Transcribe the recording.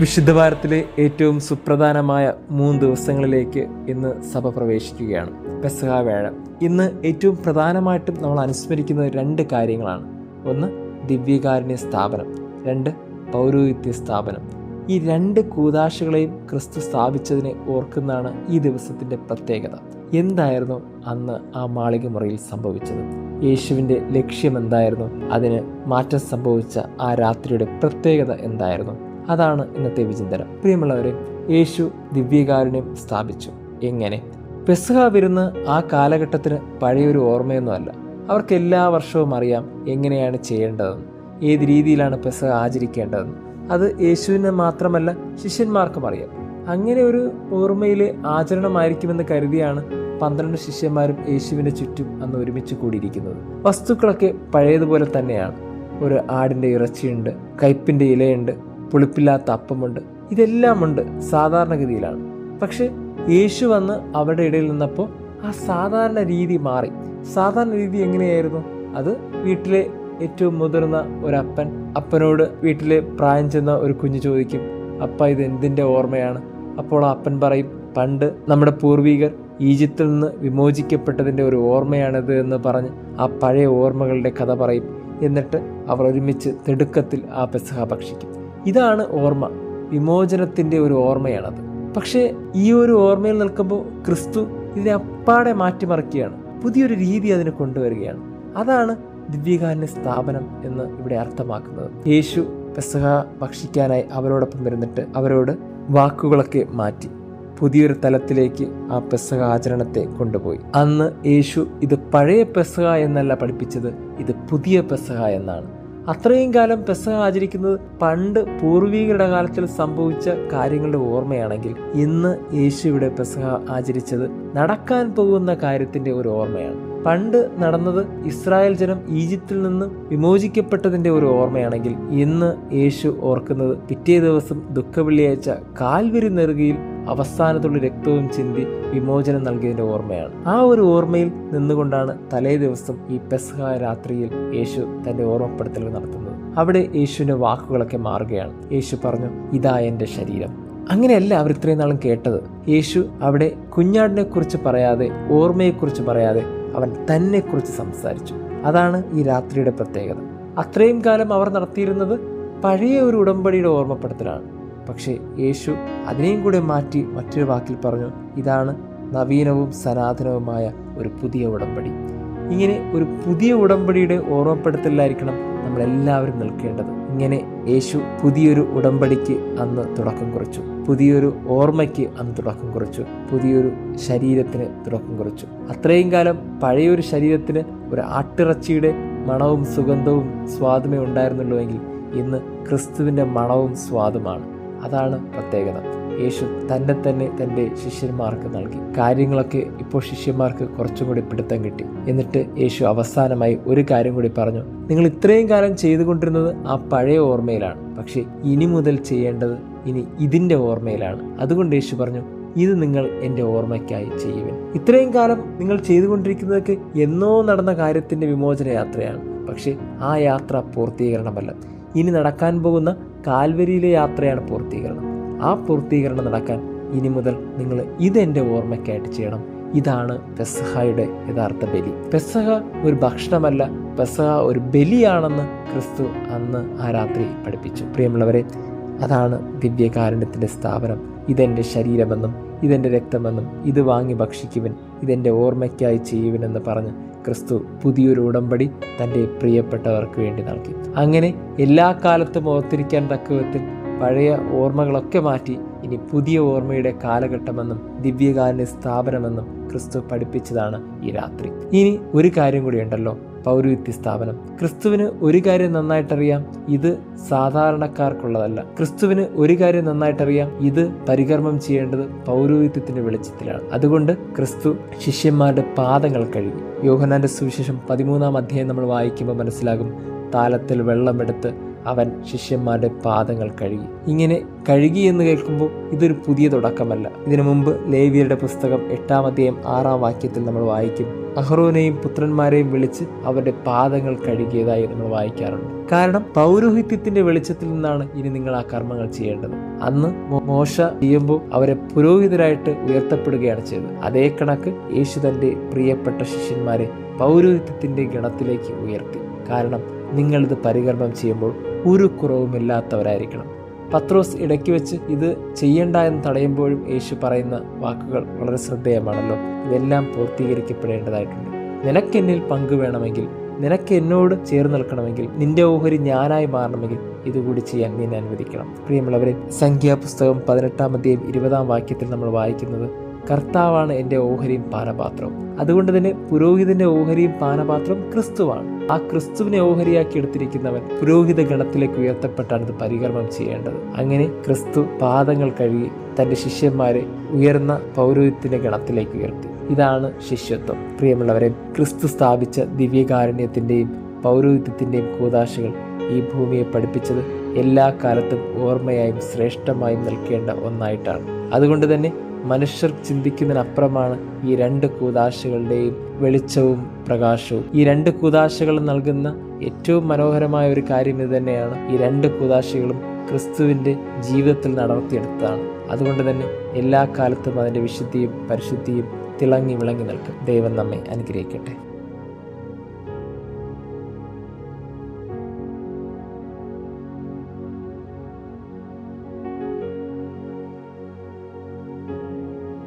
വിശുദ്ധ വാരത്തിലെ ഏറ്റവും സുപ്രധാനമായ മൂന്ന് ദിവസങ്ങളിലേക്ക് ഇന്ന് സഭ പ്രവേശിക്കുകയാണ്. പെസഹ വേഴ ഇന്ന് ഏറ്റവും പ്രധാനമായിട്ടും നമ്മൾ അനുസ്മരിക്കുന്ന രണ്ട് കാര്യങ്ങളാണ്. ഒന്ന് ദിവ്യകാരുണ്യ സ്ഥാപനം. രണ്ട് പൗരോഹിത്യ സ്ഥാപനം. ഈ രണ്ട് കൂതാശകളെയും ക്രിസ്തു സ്ഥാപിച്ചതിനെ ഓർക്കുന്നതാണ് ഈ ദിവസത്തിന്റെ പ്രത്യേകത. എന്തായിരുന്നു അന്ന് ആ മാളിക മുറിയിൽ സംഭവിച്ചത്? യേശുവിന്റെ ലക്ഷ്യം എന്തായിരുന്നു? അതിന് മാറ്റം സംഭവിച്ച ആ രാത്രിയുടെ പ്രത്യേകത എന്തായിരുന്നു? അതാണ് ഇന്നത്തെ വിചിന്തനം. പ്രിയമുള്ളവരെ യേശു ദിവ്യകാരുണ്യം സ്ഥാപിച്ചു. എങ്ങനെ? പെസഹ വിരുന്ന് ആ കാലഘട്ടത്തിന് പഴയൊരു ഓർമ്മയൊന്നുമല്ല. അവർക്ക് എല്ലാ വർഷവും അറിയാം എങ്ങനെയാണ് ചെയ്യേണ്ടതെന്ന് ഏത് രീതിയിലാണ് പെസഹ ആചരിക്കേണ്ടതെന്ന്. അത് യേശുവിന് മാത്രമല്ല ശിഷ്യന്മാർക്കും അറിയാം. അങ്ങനെ ഒരു ഓർമ്മയിലെ ആചരണമായിരിക്കുമെന്ന് കരുതിയാണ് പന്ത്രണ്ട് ശിഷ്യന്മാരും യേശുവിന്റെ ചുറ്റും അന്ന് ഒരുമിച്ച് കൂടിയിരിക്കുന്നത്. വസ്തുക്കളൊക്കെ പഴയതുപോലെ തന്നെയാണ്. ഒരു ആടിന്റെ ഇറച്ചിയുണ്ട് കയ്പിന്റെ ഇലയുണ്ട് പുളിപ്പില്ലാത്ത അപ്പമുണ്ട്. ഇതെല്ലാം ഉണ്ട് സാധാരണഗതിയിലാണ്. പക്ഷെ യേശു വന്ന് അവരുടെ ഇടയിൽ നിന്നപ്പോൾ ആ സാധാരണ രീതി മാറി. സാധാരണ രീതി എങ്ങനെയായിരുന്നു? അത് വീട്ടിലെ ഏറ്റവും മുതിർന്ന ഒരപ്പൻ അപ്പനോട് വീട്ടിലെ പ്രായം ചെന്ന ഒരു കുഞ്ഞു ചോദിക്കും അപ്പ ഇത് എന്തിന്റെ ഓർമ്മയാണ്? അപ്പോൾ ആ അപ്പൻ പറയും പണ്ട് നമ്മുടെ പൂർവികർ ഈജിപ്തിൽ നിന്ന് വിമോചിക്കപ്പെട്ടതിന്റെ ഒരു ഓർമ്മയാണിത് എന്ന് പറഞ്ഞ് ആ പഴയ ഓർമ്മകളുടെ കഥ പറയും. എന്നിട്ട് അവർ ഒരുമിച്ച് തിടുക്കത്തിൽ ആ പെസഹ ഭക്ഷിക്കും. ഇതാണ് ഓർമ്മ. വിമോചനത്തിന്റെ ഒരു ഓർമ്മയാണത്. പക്ഷേ ഈ ഒരു ഓർമ്മയിൽ നിൽക്കുമ്പോൾ ക്രിസ്തു ഇതിനെ അപ്പാടെ മാറ്റിമറിക്കുകയാണ്. പുതിയൊരു രീതി അതിന് കൊണ്ടുവരികയാണ്. അതാണ് ദിവ്യകാരുണ്യ സ്ഥാപനം എന്ന് ഇവിടെ അർത്ഥമാക്കുന്നത്. യേശു പെസഹ ഭക്ഷിക്കാനായി അവരോടൊപ്പം വരുന്നിട്ട് അവരോട് വാക്കുകളൊക്കെ മാറ്റി. പുതിയൊരു തലത്തിലേക്ക് ആ പെസഹ ആചരണത്തെ കൊണ്ടുപോയി. അന്ന് യേശു ഇത് പഴയ പെസഹ എന്നല്ല പഠിപ്പിച്ചത് ഇത് പുതിയ പെസഹ എന്നാണ്. അത്രയും കാലം പെസഹ ആചരിക്കുന്നത് പണ്ട് പൂർവികരുടെ കാലത്തിൽ സംഭവിച്ച കാര്യങ്ങളുടെ ഓർമ്മയാണെങ്കിൽ ഇന്ന് യേശുവിടെ പെസഹ ആചരിച്ചത് നടക്കാൻ പോകുന്ന കാര്യത്തിന്റെ ഒരു ഓർമ്മയാണ്. പണ്ട് നടന്നത് ഇസ്രായേൽ ജനം ഈജിപ്തിൽ നിന്ന് വിമോചിക്കപ്പെട്ടതിന്റെ ഒരു ഓർമ്മയാണെങ്കിൽ ഇന്ന് യേശു ഓർക്കുന്നത് പിറ്റേ ദിവസം ദുഃഖവെള്ളിയാഴ്ച കാൽവരി നെറുകയിൽ അവസാനത്തുള്ള രക്തവും ചിന്തി വിമോചനം നൽകിയതിന്റെ ഓർമ്മയാണ്. ആ ഒരു ഓർമ്മയിൽ നിന്നുകൊണ്ടാണ് തലേ ദിവസം ഈ പെസഹ രാത്രിയിൽ യേശു തന്റെ ഓർമ്മപ്പെടുത്തലുകൾ നടത്തുന്നത്. അവിടെ യേശുവിന്റെ വാക്കുകളൊക്കെ മാറുകയാണ്. യേശു പറഞ്ഞു ഇതാ എന്റെ ശരീരം. അങ്ങനെയല്ല അവർ ഇത്രയും നാളും കേട്ടത്. യേശു അവിടെ കുഞ്ഞാടിനെക്കുറിച്ച് പറയാതെ ഓർമ്മയെക്കുറിച്ച് പറയാതെ അവൻ തന്നെക്കുറിച്ച് സംസാരിച്ചു. അതാണ് ഈ രാത്രിയുടെ പ്രത്യേകത. അത്രയും കാലം അവർ നടത്തിയിരുന്നത് പഴയ ഒരു ഉടമ്പടിയുടെ ഓർമ്മപ്പെടുത്തലാണ്. പക്ഷേ യേശു അതിനെയും കൂടെ മാറ്റി മറ്റൊരു വാക്കിൽ പറഞ്ഞു ഇതാണ് നവീനവും സനാതനവുമായ ഒരു പുതിയ ഉടമ്പടി. ഇങ്ങനെ ഒരു പുതിയ ഉടമ്പടിയുടെ ഓർമ്മപ്പെടുത്തലായിരിക്കണം നമ്മളെല്ലാവരും നിൽക്കേണ്ടത്. ഇങ്ങനെ യേശു പുതിയൊരു ഉടമ്പടിക്ക് അന്ന് തുടക്കം കുറിച്ചു പുതിയൊരു ഓർമ്മയ്ക്ക് അന്ന് തുടക്കം കുറിച്ചു പുതിയൊരു ശരീരത്തിന് തുടക്കം കുറിച്ചു. അത്രയും കാലം പഴയൊരു ശരീരത്തിന് ഒരു ആട്ടിറച്ചിയുടെ മണവും സുഗന്ധവും സ്വാദുമേ ഉണ്ടായിരുന്നുള്ളൂ എങ്കിൽ ഇന്ന് ക്രിസ്തുവിന്റെ മണവും സ്വാദുമാണ്. അതാണ് പ്രത്യേകത. യേശു തന്നെ തന്നെ തന്റെ ശിഷ്യന്മാർക്ക് നൽകി. കാര്യങ്ങളൊക്കെ ഇപ്പോൾ ശിഷ്യന്മാർക്ക് കുറച്ചും കൂടി പിടുത്തം കിട്ടി. എന്നിട്ട് യേശു അവസാനമായി ഒരു കാര്യം കൂടി പറഞ്ഞു. നിങ്ങൾ ഇത്രയും കാലം ചെയ്തുകൊണ്ടിരുന്നത് ആ പഴയ ഓർമ്മയിലാണ്. പക്ഷേ ഇനി മുതൽ ചെയ്യേണ്ടത് ഇനി ഇതിന്റെ ഓർമ്മയിലാണ്. അതുകൊണ്ട് യേശു പറഞ്ഞു ഇത് നിങ്ങൾ എന്റെ ഓർമ്മയ്ക്കായി ചെയ്യുവിൻ. ഇത്രയും കാലം നിങ്ങൾ ചെയ്തുകൊണ്ടിരിക്കുന്നതൊക്കെ എന്നോ നടന്ന കാര്യത്തിന്റെ വിമോചന യാത്രയാണ് പക്ഷേ ആ യാത്ര പൂർത്തീകരണമല്ല. ഇനി നടക്കാൻ പോകുന്ന കാൽവരിയിലെ യാത്രയാണ് പൂർത്തീകരണം. ആ പൂർത്തീകരണം നടക്കാൻ ഇനി മുതൽ നിങ്ങൾ ഇതെന്റെ ഓർമ്മയ്ക്കായിട്ട് ചെയ്യണം. ഇതാണ് പെസഹയുടെ യഥാർത്ഥ ബലി. പെസഹ ഒരു ഭക്ഷണമല്ല പെസഹ ഒരു ബലിയാണെന്ന് ക്രിസ്തു അന്ന് ആ രാത്രി പഠിപ്പിച്ചു. പ്രിയമുള്ളവരെ അതാണ് ദിവ്യകാരുണ്യത്തിന്റെ സ്ഥാപനം. ഇതെന്റെ ശരീരമെന്നും ഇതെന്റെ രക്തമെന്നും ഇത് വാങ്ങി ഭക്ഷിക്കുവൻ ഇതെന്റെ ഓർമ്മയ്ക്കായി ചെയ്യുവനെന്ന് പറഞ്ഞ് ക്രിസ്തു പുതിയൊരു ഉടമ്പടി തന്റെ പ്രിയപ്പെട്ടവർക്ക് വേണ്ടി നൽകി. അങ്ങനെ എല്ലാ കാലത്തും ഓർത്തിരിക്കാൻ തക്കവിധത്തിൽ പഴയ ഓർമ്മകളൊക്കെ മാറ്റി ഇനി പുതിയ ഓർമ്മയുടെ കാലഘട്ടമെന്നും ദിവ്യകാരുണ്യ സ്ഥാപനമെന്നും ക്രിസ്തു പഠിപ്പിച്ചതാണ് ഈ രാത്രി. ഇനി ഒരു കാര്യം കൂടി ഉണ്ടല്ലോ. പൗരോഹിത്യ സ്ഥാപനം ക്രിസ്തുവിന് ഒരു കാര്യം നന്നായിട്ടറിയാം ഇത് സാധാരണക്കാർക്കുള്ളതല്ല. ക്രിസ്തുവിന് ഒരു കാര്യം നന്നായിട്ടറിയാം ഇത് പരികർമ്മം ചെയ്യേണ്ടത് പൗരോഹിത്യത്തിന്റെ വെളിച്ചത്തിലാണ്. അതുകൊണ്ട് ക്രിസ്തു ശിഷ്യന്മാരുടെ പാദങ്ങൾ കഴുകി. യോഹനാന്റെ സുവിശേഷം പതിമൂന്നാം അധ്യായം നമ്മൾ വായിക്കുമ്പോൾ മനസ്സിലാകും താലത്തിൽ വെള്ളമെടുത്ത് അവൻ ശിഷ്യന്മാരുടെ പാദങ്ങൾ കഴുകി. ഇങ്ങനെ കഴുകി എന്ന് കേൾക്കുമ്പോൾ ഇതൊരു പുതിയ തുടക്കമല്ല. ഇതിനു മുമ്പ് ലേവിയരുടെ പുസ്തകം എട്ടാം അധ്യായം ആറാം വാക്യത്തിൽ നമ്മൾ വായിക്കും. അഹ്റോനെയും പുത്രന്മാരെയും വിളിച്ച് അവരുടെ പാദങ്ങൾ കഴുകിയതായി നമ്മൾ വായിക്കാറുണ്ട്. കാരണം പൗരോഹിത്യത്തിന്റെ വെളിച്ചത്തിൽ നിന്നാണ് ഇനി നിങ്ങൾ ആ കർമ്മങ്ങൾ ചെയ്യേണ്ടത്. അന്ന് മോശ ചെയ്യുമ്പോൾ അവരെ പുരോഹിതരായിട്ട് ഉയർത്തപ്പെടുകയാണ് ചെയ്തത്. അതേ കണക്ക് യേശു തന്റെ പ്രിയപ്പെട്ട ശിഷ്യന്മാരെ പൗരോഹിത്യത്തിന്റെ ഗണത്തിലേക്ക് ഉയർത്തി. കാരണം നിങ്ങളിത് പരികർമ്മം ചെയ്യുമ്പോൾ ഒരു കുറവുമില്ലാത്തവരായിരിക്കണം. പത്രോസ് ഇടയ്ക്ക് വെച്ച് ഇത് ചെയ്യണ്ട എന്ന് തടയുമ്പോഴും യേശു പറയുന്ന വാക്കുകൾ വളരെ ശ്രദ്ധേയമാണല്ലോ. ഇതെല്ലാം പൂർത്തീകരിക്കപ്പെടേണ്ടതായിട്ടുണ്ട്. നിനക്കെന്നിൽ പങ്കുവേണമെങ്കിൽ നിനക്ക് എന്നോട് ചേർന്ന് നിൽക്കണമെങ്കിൽ നിന്റെ ഓഹരി ഞാനായി മാറണമെങ്കിൽ ഇതുകൂടി ചെയ്യാൻ നിന്നെ അനുവദിക്കണം. പ്രിയമുള്ളവരെ സംഖ്യാപുസ്തകം പതിനെട്ടാം അധ്യായം ഇരുപതാം വാക്യത്തിൽ നമ്മൾ വായിക്കുന്നത് കർത്താവാണ് എന്റെ ഓഹരിയും പാനപാത്രവും. അതുകൊണ്ട് തന്നെ പുരോഹിതന്റെ ഓഹരിയും പാനപാത്രം ക്രിസ്തുവാണ്. ആ ക്രിസ്തുവിനെ ഓഹരിയാക്കി എടുത്തിരിക്കുന്നവൻ പുരോഹിത ഗണത്തിലേക്ക് ഉയർത്തപ്പെട്ടാണ് ഇത് പരികർമ്മം ചെയ്യേണ്ടത്. അങ്ങനെ ക്രിസ്തു പാദങ്ങൾ കഴുകി തന്റെ ശിഷ്യന്മാരെ ഉയർന്ന പൗരോഹിത്യത്തിന്റെ ഗണത്തിലേക്ക് ഉയർത്തി. ഇതാണ് ശിഷ്യത്വം. പ്രിയമുള്ളവരെ ക്രിസ്തു സ്ഥാപിച്ച ദിവ്യകാരുണ്യത്തിന്റെയും പൗരോഹിത്യത്തിന്റെയും കൂതാശകൾ ഈ ഭൂമിയെ പഠിപ്പിച്ചത് എല്ലാ കാലത്തും ഓർമ്മയായും ശ്രേഷ്ഠമായും നിൽക്കേണ്ട ഒന്നായിട്ടാണ്. അതുകൊണ്ട് തന്നെ മനുഷ്യർ ചിന്തിക്കുന്നതിനപ്പുറമാണ് ഈ രണ്ട് കൂതാശകളുടെയും വെളിച്ചവും പ്രകാശവും. ഈ രണ്ട് കൂതാശകൾ നൽകുന്ന ഏറ്റവും മനോഹരമായ ഒരു കാര്യം ഇത് തന്നെയാണ്. ഈ രണ്ട് കൂതാശകളും ക്രിസ്തുവിന്റെ ജീവിതത്തിൽ നടത്തിയെടുത്തതാണ്. അതുകൊണ്ട് തന്നെ എല്ലാ കാലത്തും അതിന്റെ വിശുദ്ധിയും പരിശുദ്ധിയും തിളങ്ങി വിളങ്ങി നിൽക്കും. ദൈവം നമ്മെ അനുഗ്രഹിക്കട്ടെ.